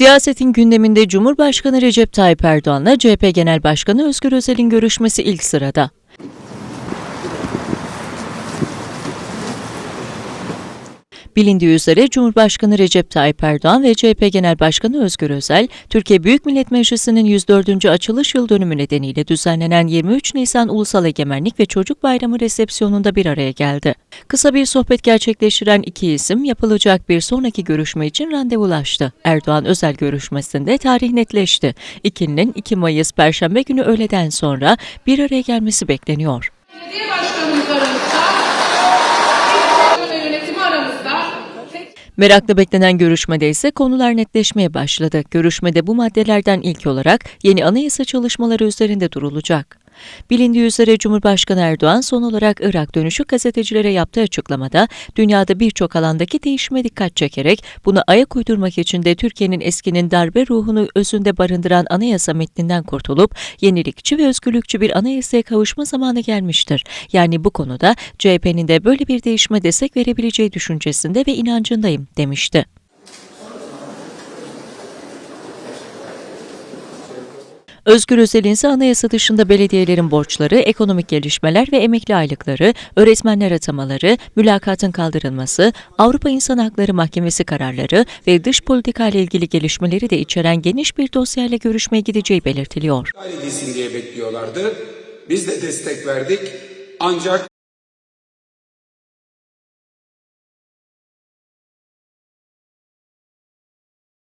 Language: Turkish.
Siyasetin gündeminde Cumhurbaşkanı Recep Tayyip Erdoğan'la CHP Genel Başkanı Özgür Özel'in görüşmesi ilk sırada. Bilindiği üzere Cumhurbaşkanı Recep Tayyip Erdoğan ve CHP Genel Başkanı Özgür Özel, Türkiye Büyük Millet Meclisi'nin 104. açılış yıl dönümü nedeniyle düzenlenen 23 Nisan Ulusal Egemenlik ve Çocuk Bayramı resepsiyonunda bir araya geldi. Kısa bir sohbet gerçekleştiren iki isim yapılacak bir sonraki görüşme için randevulaştı. Erdoğan özel görüşmesinde tarih netleşti. İkilinin 2 Mayıs Perşembe günü öğleden sonra bir araya gelmesi bekleniyor. Merakla beklenen görüşmede ise konular netleşmeye başladı. Görüşmede bu maddelerden ilk olarak yeni anayasa çalışmaları üzerinde durulacak. Bilindiği üzere Cumhurbaşkanı Erdoğan son olarak Irak dönüşü gazetecilere yaptığı açıklamada dünyada birçok alandaki değişime dikkat çekerek buna ayak uydurmak için de Türkiye'nin eskinin darbe ruhunu özünde barındıran anayasa metninden kurtulup yenilikçi ve özgürlükçü bir anayasaya kavuşma zamanı gelmiştir. Yani bu konuda CHP'nin de böyle bir değişime destek verebileceği düşüncesinde ve inancındayım demişti. Özgür Özel'in ise anayasa dışında belediyelerin borçları, ekonomik gelişmeler ve emekli aylıkları, öğretmenler atamaları, mülakatın kaldırılması, Avrupa İnsan Hakları Mahkemesi kararları ve dış politika ile ilgili gelişmeleri de içeren geniş bir dosyayla görüşmeye gideceği belirtiliyor. edilsin diye. Biz de destek verdik. Ancak